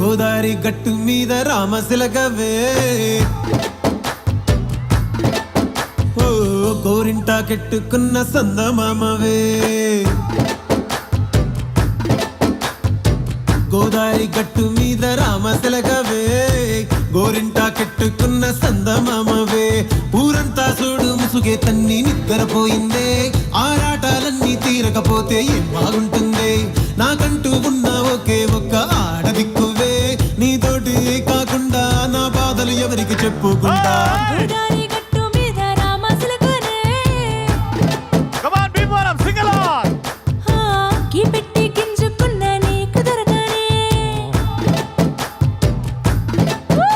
గోదారి గట్టు మీద రామశిలకవే ఓ గోరింటా కెట్టుకున్న సందమామవే గోదారి గట్టు మీద రామశిలకవే గోరింట కెట్టుకున్న సందమామవే ఊరంతా చూడు ముసుగే తన్ని నిద్రపోయిందే. తీరకపోతే ఏం బాగుంటుంది? నాకంటూ ఉన్న ఒకే ఒక్క ఆడదిక్కువే. నీతోటి కాకుండా నా బాధలు ఎవరికి చెప్పుకుంటా?